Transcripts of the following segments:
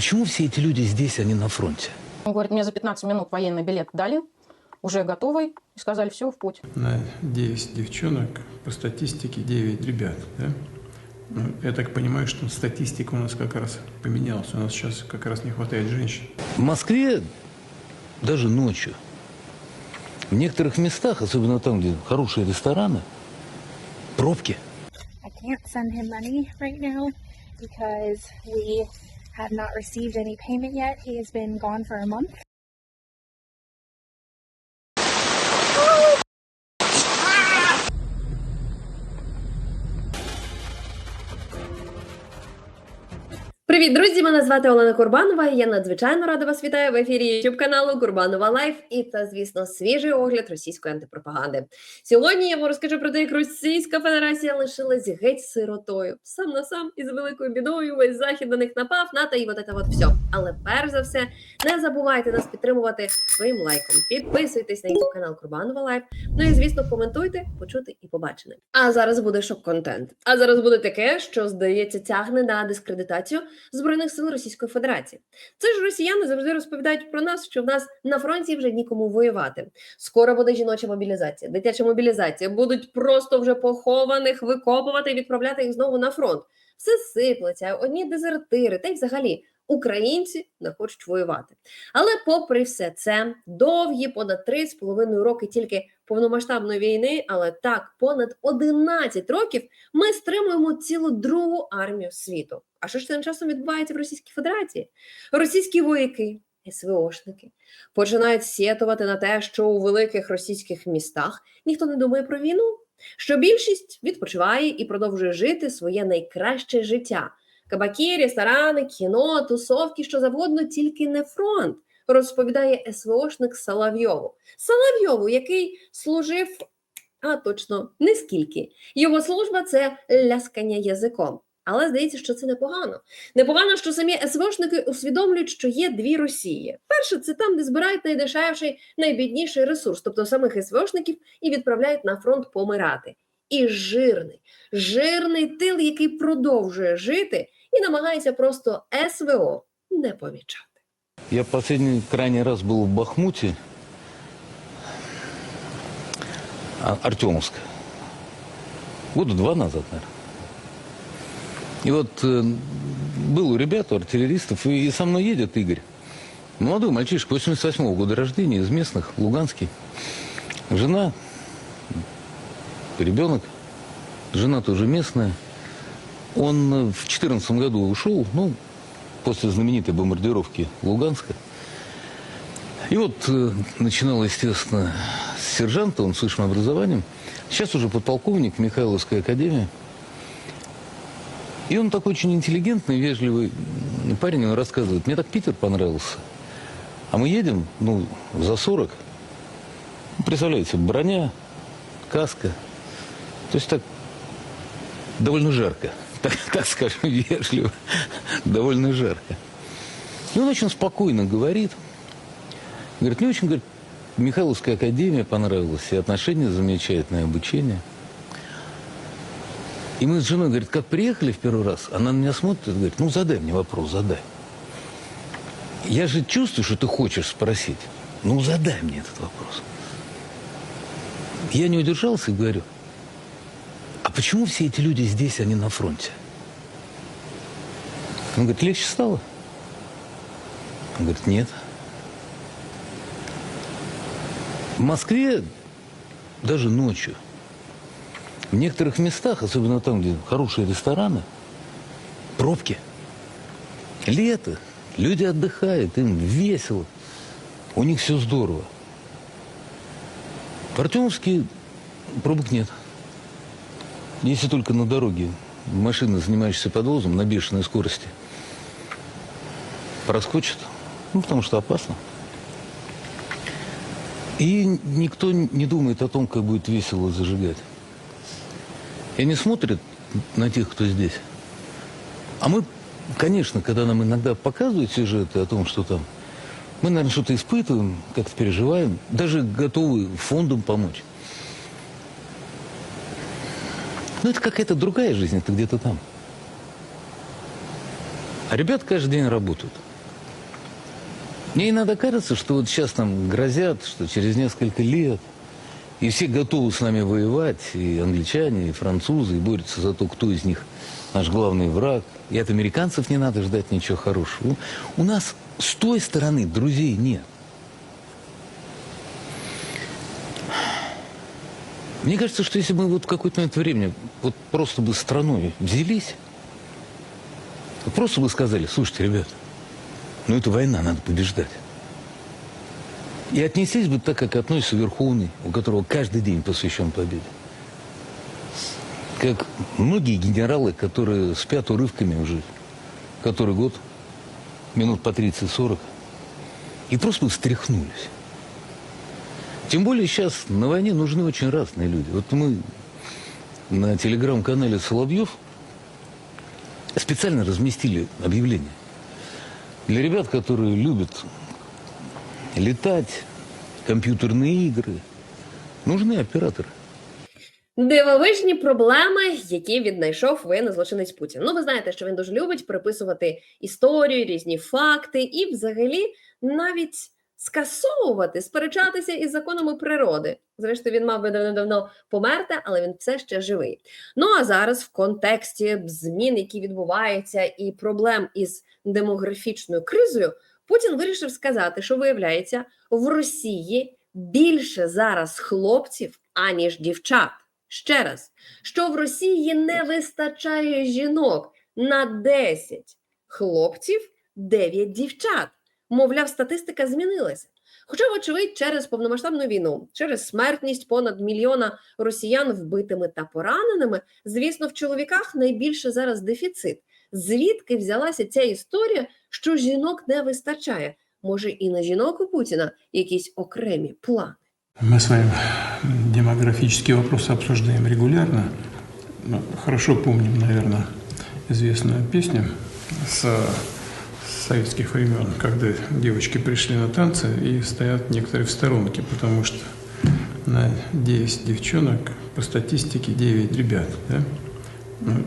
почему все эти люди здесь, а не на фронте? Он говорит, мне за 15 минут военный билет дали, уже готовый, и сказали, все, в путь. На 9 девчонок, по статистике 9 ребят, да? Ну, я так понимаю, что статистика у нас как раз поменялась. У нас сейчас как раз не хватает женщин. В Москве даже ночью. В некоторых местах, особенно там, где хорошие рестораны, пробки. I can't send him money right now because we have not received any payment yet. He has been gone for a month. Привіт, друзі! Мене звати Олена Курбанова. Я надзвичайно рада вас вітаю в ефірі youtube каналу Курбанова Лайф. І це, звісно, свіжий огляд російської антипропаганди. Сьогодні я вам розкажу про те, як Російська Федерація лишилась геть сиротою. Сам на сам із великою бідою весь захід на них напав, НАТО і от це от все. Але перш за все, не забувайте нас підтримувати своїм лайком. Підписуйтесь на youtube канал Курбанова Лайф. Ну і звісно, коментуйте, почути і побачене. А зараз буде шок-контент. А зараз буде таке, що здається, тягне на дискредитацію збройних сил Російської Федерації. Це ж росіяни завжди розповідають про нас, що в нас на фронті вже нікому воювати. Скоро буде жіноча мобілізація, дитяча мобілізація. Будуть просто вже похованих викопувати і відправляти їх знову на фронт. Все сиплеться, одні дезертири, та й взагалі. Українці не хочуть воювати. Але, попри все це, довгі понад 3,5 роки тільки повномасштабної війни, але так, понад 11 років ми стримуємо цілу другу армію світу. А що ж тим часом відбувається в Російській Федерації? Російські вояки, СВОшники починають сєтувати на те, що у великих російських містах ніхто не думає про війну, що більшість відпочиває і продовжує жити своє найкраще життя. Кабаки, ресторани, кіно, тусовки, що завгодно, тільки не фронт, розповідає СВОшник Соловйову. Соловйову, який служив, а точно не скільки. Його служба це ляскання язиком. Але здається, що це непогано. Непогано, що самі СВОшники усвідомлюють, що є дві Росії. Перше, це там, де збирають найдешевший, найбідніший ресурс, тобто самих СВОшників, і відправляють на фронт помирати. І жирний, жирний тил, який продовжує жити і намагається просто СВО не помічати. Я последний крайний раз был в Бахмуте, а, Артемовск. Года два назад, наверное. И вот э, был у ребят, у артиллеристов, и, и со мной едет Игорь. Молодой мальчишка, 88-го года рождения, из местных, Луганский. Жена, ребенок, жена тоже местная. Он э, в 14 году ушел, ну, после знаменитой бомбардировки Луганска. И вот э, начинал, естественно, с сержанта, он с высшим образованием. Сейчас уже подполковник Михайловской академии. И он такой очень интеллигентный, вежливый парень, он рассказывает, мне так Питер понравился. А мы едем, ну, за 40. Ну, Представляете, броня, каска. То есть так довольно жарко. Так, так скажем, вежливо. Довольно жарко. И он очень спокойно говорит. Говорит, мне очень, говорит, Михайловская академия понравилась, и отношения замечательное, обучение. И мы с женой, говорит, как приехали в первый раз, она на меня смотрит и говорит, ну задай мне вопрос, задай. Я же чувствую, что ты хочешь спросить. Ну задай мне этот вопрос. Я не удержался и говорю, а почему все эти люди здесь, а не на фронте? Он говорит, легче стало? Он говорит, нет. В Москве даже ночью, в некоторых местах, особенно там, где хорошие рестораны, пробки. Лето, люди отдыхают, им весело, у них все здорово. В Артемовске пробок нет. Если только на дороге машина, занимающаяся подвозом на бешеной скорости, проскочит, ну, потому что опасно. И никто не думает о том, как будет весело зажигать. И не смотрят на тех, кто здесь. А мы, конечно, когда нам иногда показывают сюжеты о том, что там, мы, наверное, что-то испытываем, как-то переживаем, даже готовы фондом помочь. Но это какая-то другая жизнь, это где-то там. А ребят каждый день работают. Мне иногда кажется, что вот сейчас нам грозят, что через несколько лет и все готовы с нами воевать, и англичане, и французы, и борются за то, кто из них наш главный враг. И от американцев не надо ждать ничего хорошего. У, нас с той стороны друзей нет. Мне кажется, что если мы вот в какой-то момент времени вот просто бы страной взялись, просто бы сказали, слушайте, ребят, ну это война, надо побеждать. И отнеслись бы так, как относится Верховный, у которого каждый день посвящен победе. Как многие генералы, которые спят урывками уже который год, минут по 30-40, и просто встряхнулись. Тем более сейчас на войне нужны очень разные люди. Вот мы на телеграм-канале Соловьев специально разместили объявление. Для ребят, которые любят летать, комп'ютерні ігри, нужны операторы. Дивовижні проблеми, які віднайшов воєнний злочинець Путін. Ну, ви знаєте, що він дуже любить приписувати історію, різні факти і, взагалі, навіть скасовувати, сперечатися із законами природи. Зрештою, він мав би давно померти, але він все ще живий. Ну а зараз, в контексті змін, які відбуваються, і проблем із демографічною кризою, Путін вирішив сказати, що виявляється, в Росії більше зараз хлопців, аніж дівчат. Ще раз, що в Росії не вистачає жінок на 10 хлопців, 9 дівчат. Мовляв, статистика змінилася. Хоча, вочевидь, через повномасштабну війну, через смертність понад мільйона росіян вбитими та пораненими, звісно, в чоловіках найбільше зараз дефіцит. Звідки взялася ця історія, що жінок не вистачає? Може, і на жінок у Путіна якісь окремі плани? Мы с вами демографические вопросы обсуждаем регулярно. Ну, Хорошо помним, наверное, известную песню с советских времен, когда девочки пришли на танцы и стоят некоторые в сторонке, потому что на 10 девчонок по статистике 9 ребят. Да?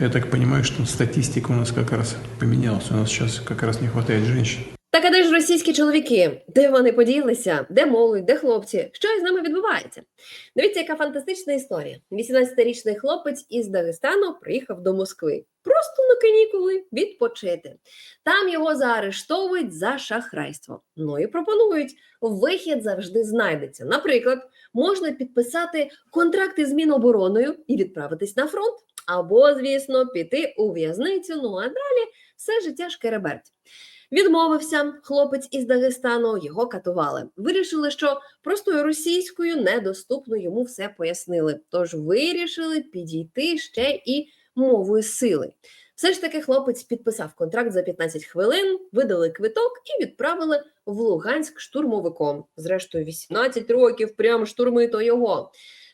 Я так понимаю, что статистика у нас как раз поменялась. У нас сейчас как раз не хватает женщин. Так а де ж російські чоловіки? Де вони поділися? Де молодь, де хлопці? Що із ними відбувається? Дивіться, яка фантастична історія. 18-річний хлопець із Дагестану приїхав до Москви просто на канікули відпочити. Там його заарештовують за шахрайство. Ну і пропонують вихід завжди знайдеться. Наприклад, можна підписати контракти з Мінобороною і відправитись на фронт, або, звісно, піти у в'язницю. Ну а далі все життя шкереберть. Відмовився хлопець із Дагестану, його катували. Вирішили, що простою російською недоступно йому все пояснили. Тож вирішили підійти ще і мовою сили. Все ж таки, хлопець підписав контракт за 15 хвилин, видали квиток і відправили в Луганськ штурмовиком. Зрештою, 18 років, прям штурми то його.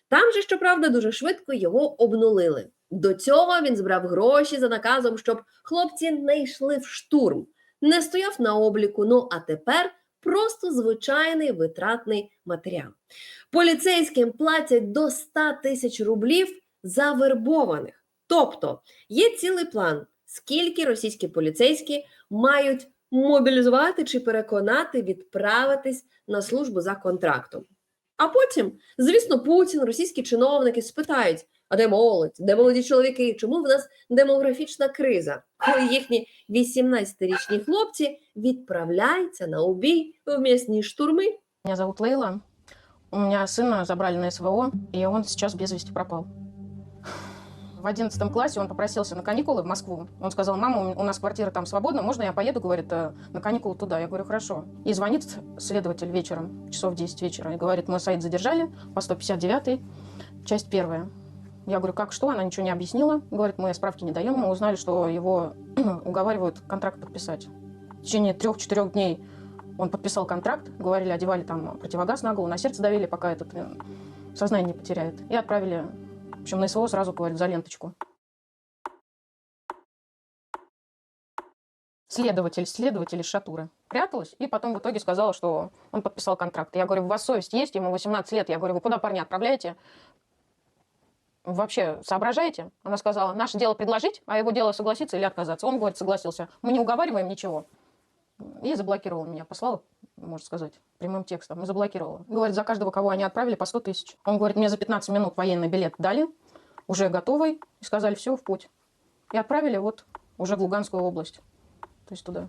Там же, щоправда, дуже швидко його обнулили. До цього він збрав гроші за наказом, щоб хлопці не йшли в штурм не стояв на обліку. Ну а тепер просто звичайний витратний матеріал. Поліцейським платять до 100 тисяч рублів за вербованих. Тобто є цілий план, скільки російські поліцейські мають мобілізувати чи переконати відправитись на службу за контрактом. А потім, звісно, Путін, російські чиновники спитають: а де молодь, де молоді чоловіки? Чому в нас демографічна криза? Коли їхні 18-річні хлопці відправляються на убій в м'ясні штурми? Меня зовут Лейла. У меня сына забрали на СВО, и он сейчас без вести пропал. В одиннадцатом классе он попросился на каникулы в Москву. Он сказал, мама, у нас квартира там свободна, можно я поеду, говорит, э, на каникулы туда? Я говорю, хорошо. И звонит следователь вечером, часов 10 вечера, и говорит, мы сайт задержали по 159 часть первая. Я говорю, как что? Она ничего не объяснила. Говорит, мы справки не даем. Мы узнали, что его уговаривают контракт подписать. В течение трех-четырех дней он подписал контракт, говорили, одевали там противогаз на голову, на сердце давили, пока этот э, сознание не потеряет. И отправили, в общем, на СВО сразу, говорит, за ленточку. Следователь, следователь из Шатуры пряталась и потом в итоге сказала, что он подписал контракт. Я говорю, у вас совесть есть? Ему 18 лет. Я говорю, вы куда парня отправляете? Вообще соображаете? Она сказала, наше дело предложить, а его дело согласиться или отказаться. Он, говорит, согласился. Мы не уговариваем ничего. И заблокировала меня, послала можно сказать, прямым текстом, и заблокировала. Говорит, за каждого, кого они отправили, по 100 тысяч. Он говорит, мне за 15 минут военный билет дали, уже готовый, и сказали, все, в путь. И отправили вот уже в Луганскую область, то есть туда.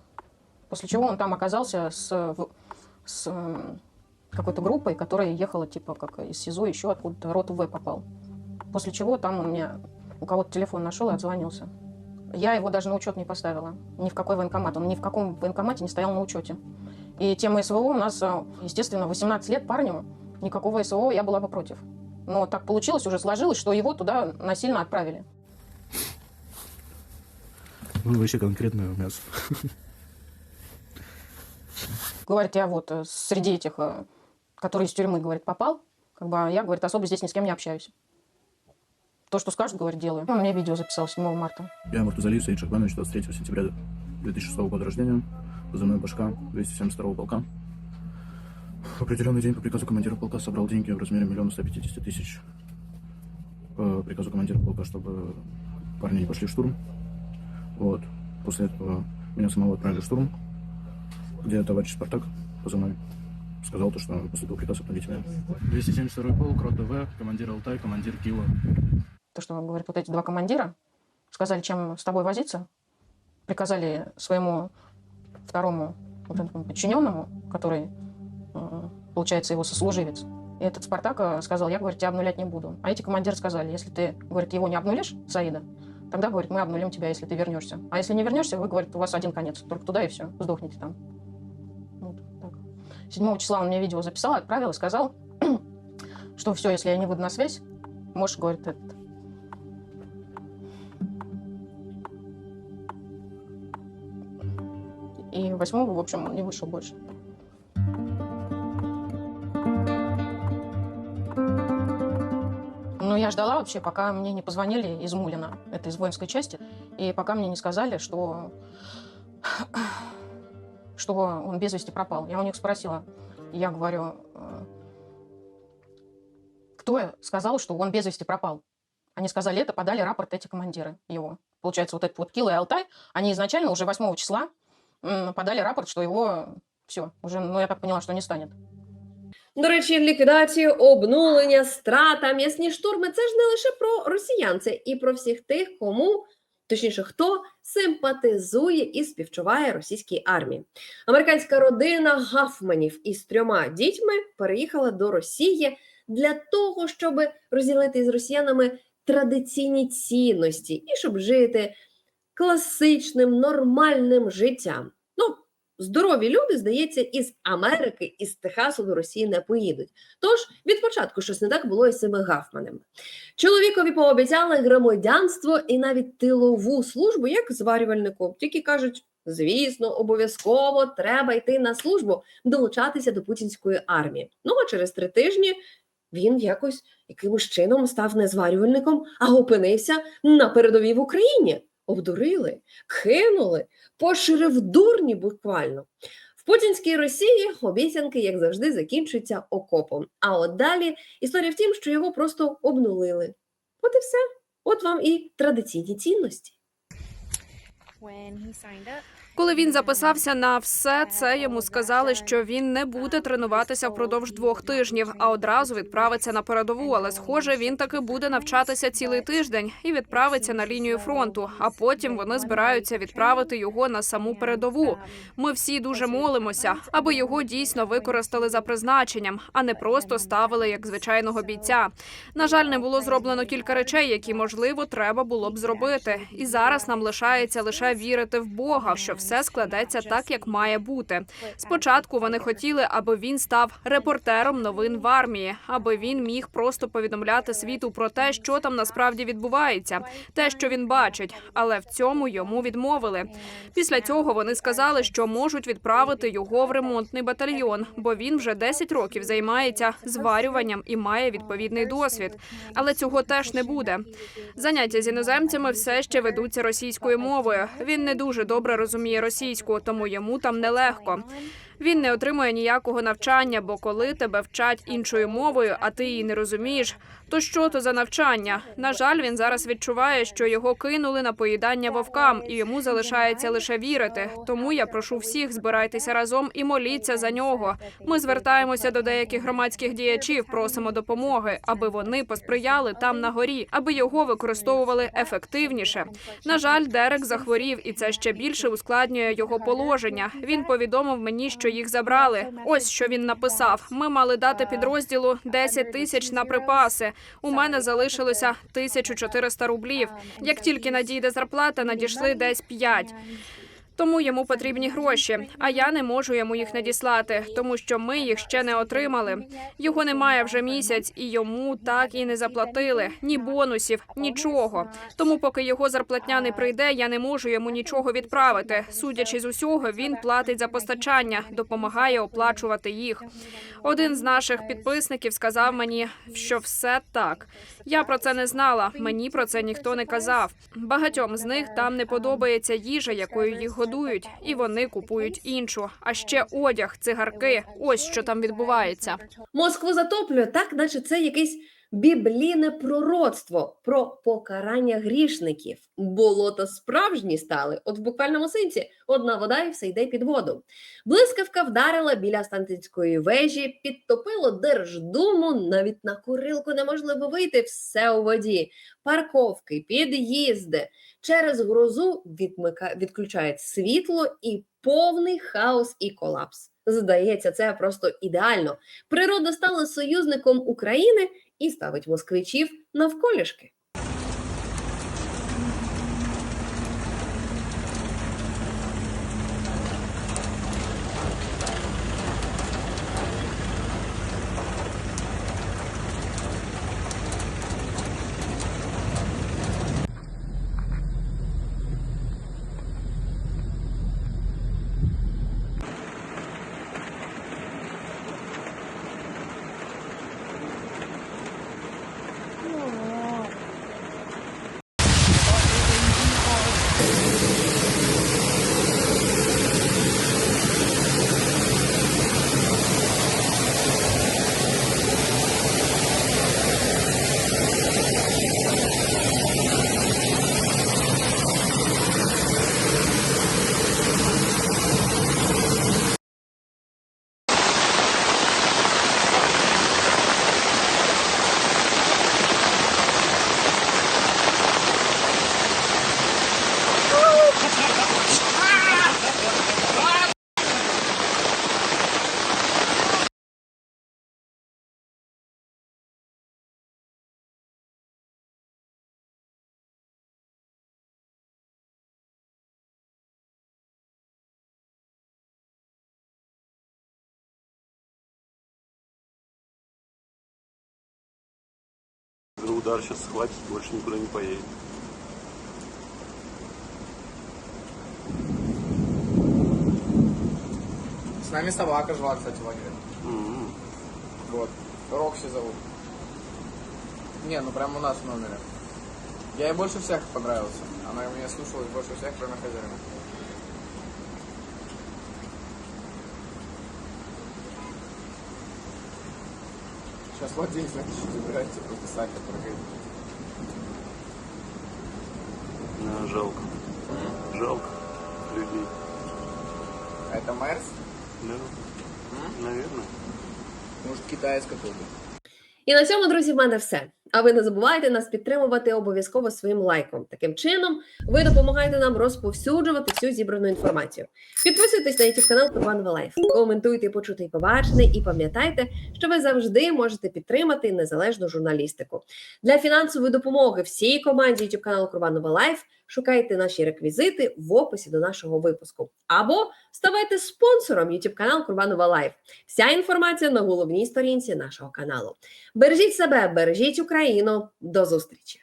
После чего он там оказался с, с какой-то группой, которая ехала типа как из СИЗО, еще откуда-то рот В попал. После чего там он мне у кого-то телефон нашел и отзвонился. Я его даже на учет не поставила. Ни в какой военкомат. Он ни в каком военкомате не стоял на учете. И тема СВО у нас, естественно, 18 лет парню, никакого СВО я была бы против. Но так получилось, уже сложилось, что его туда насильно отправили. Ну, вообще конкретное мясо. Говорит, я вот э, среди этих, э, которые из тюрьмы, говорит, попал, как бы а я, говорит, особо здесь ни с кем не общаюсь. То, что скажут, говорит, делаю. Он мне видео записал 7 марта. Я Мартузалиев Саид Шахбанович, 23 сентября 2006 года рождения. Позывной башка 272 полка. В определенный день по приказу командира полка собрал деньги в размере миллиона 150 тысяч. По приказу командира полка, чтобы парни не пошли в штурм. Вот. После этого меня самого отправили в штурм, где товарищ Спартак позывной сказал то, что поступил приказ обновить меня. 272 полк, рот ДВ, командир Алтай, командир Кила. То, что, говорит, вот эти два командира сказали, чем с тобой возиться, приказали своему второму вот этому подчиненному, который, э, получается, его сослуживец. И этот Спартак э, сказал, я, говорит, тебя обнулять не буду. А эти командиры сказали, если ты, говорит, его не обнулишь, Саида, тогда, говорит, мы обнулим тебя, если ты вернешься. А если не вернешься, вы, говорит, у вас один конец, только туда и все, сдохните там. Вот так. 7 числа он мне видео записал, отправил и сказал, что все, если я не выйду на связь, можешь, говорит, этот, Восьмого, в общем, он не вышел больше. Но я ждала вообще, пока мне не позвонили из Мулина, это из воинской части, и пока мне не сказали, что, что он без вести пропал. Я у них спросила, я говорю, э, кто сказал, что он без вести пропал? Они сказали, это подали рапорт эти командиры его. Получается, вот этот вот Килла и Алтай, они изначально уже 8 числа подали рапорт, что его все, уже, ну, я так поняла, что не станет. До речі, ліквідацію, обнулення, страта, м'ясні штурми це ж не лише про росіян, це і про всіх тих, кому. Точніше, хто симпатизує і співчуває російській армії. Американська родина Гафманів із трьома дітьми переїхала до Росії для того, щоб розділити з росіянами традиційні цінності і щоб жити класичним нормальним життям. Ну, здорові люди, здається, із Америки, із Техасу до Росії не поїдуть. Тож від початку щось не так було із цими гафманами. Чоловікові пообіцяли громадянство і навіть тилову службу, як зварювальнику. Тільки кажуть. Звісно, обов'язково треба йти на службу, долучатися до путінської армії. Ну а через три тижні він якось якимось чином став не зварювальником, а опинився на передовій в Україні. Обдурили, кинули, поширив дурні буквально. В путінській Росії обіцянки, як завжди, закінчуються окопом. А от далі історія в тім, що його просто обнулили. От і все. От вам і традиційні цінності. When he signed up, Коли він записався на все це, йому сказали, що він не буде тренуватися впродовж двох тижнів, а одразу відправиться на передову. Але схоже, він таки буде навчатися цілий тиждень і відправиться на лінію фронту. А потім вони збираються відправити його на саму передову. Ми всі дуже молимося, аби його дійсно використали за призначенням, а не просто ставили як звичайного бійця. На жаль, не було зроблено кілька речей, які можливо треба було б зробити. І зараз нам лишається лише вірити в Бога, що все складеться так, як має бути. Спочатку вони хотіли, аби він став репортером новин в армії, аби він міг просто повідомляти світу про те, що там насправді відбувається, те, що він бачить. Але в цьому йому відмовили. Після цього вони сказали, що можуть відправити його в ремонтний батальйон, бо він вже 10 років займається зварюванням і має відповідний досвід. Але цього теж не буде. Заняття з іноземцями все ще ведуться російською мовою. Він не дуже добре розуміє розуміє російську, тому йому там нелегко. Він не отримує ніякого навчання, бо коли тебе вчать іншою мовою, а ти її не розумієш, то що то за навчання? На жаль, він зараз відчуває, що його кинули на поїдання вовкам, і йому залишається лише вірити. Тому я прошу всіх збирайтеся разом і моліться за нього. Ми звертаємося до деяких громадських діячів, просимо допомоги, аби вони посприяли там на горі, аби його використовували ефективніше. На жаль, Дерек захворів, і це ще більше ускладнює його положення. Він повідомив мені, що їх забрали. Ось що він написав: ми мали дати підрозділу 10 тисяч на припаси. У мене залишилося 1400 рублів. Як тільки надійде зарплата, надійшли десь 5. Тому йому потрібні гроші, а я не можу йому їх надіслати, тому що ми їх ще не отримали. Його немає вже місяць, і йому так і не заплатили ні бонусів, нічого. Тому, поки його зарплатня не прийде, я не можу йому нічого відправити. Судячи з усього, він платить за постачання, допомагає оплачувати їх. Один з наших підписників сказав мені, що все так. Я про це не знала. Мені про це ніхто не казав. Багатьом з них там не подобається їжа, якою їх годують, і вони купують іншу. А ще одяг, цигарки. Ось що там відбувається. Москву затоплює так, наче це якесь біблійне пророцтво про покарання грішників. Болота справжні стали, от в буквальному сенсі, одна вода і все йде під воду. Блискавка вдарила біля Стантинської вежі, підтопило Держдуму, навіть на курилку неможливо вийти, все у воді. Парковки, під'їзди. Через грозу відмика... відключають світло і повний хаос і колапс. Здається, це просто ідеально. Природа стала союзником України і ставить москвичів навколішки. Говорю, удар сейчас схватит, больше никуда не поедет. С нами собака жила, кстати, в лагере. М-м. Вот. Рокси зовут. Не, ну прям у нас в номере. Я ей больше всех понравился. Она меня слушалась больше всех, кроме хозяина. Сейчас вот день значит, забирайте, просто сами прыгайте. Ну, жалко. Жалко людей. А это Мерс? Да. Наверное. Може, китайська тобі. И на цьому, друзі, в мене все. А ви не забувайте нас підтримувати обов'язково своїм лайком. Таким чином, ви допомагаєте нам розповсюджувати всю зібрану інформацію. Підписуйтесь на YouTube канал Курбанова Лайф, коментуйте почути і побачене, і пам'ятайте, що ви завжди можете підтримати незалежну журналістику. Для фінансової допомоги всій команді YouTube каналу Курбанова Лайф шукайте наші реквізити в описі до нашого випуску. Або ставайте спонсором YouTube канал Курбанова Лайф. Вся інформація на головній сторінці нашого каналу. Бережіть себе, бережіть Україну. До зустрічі!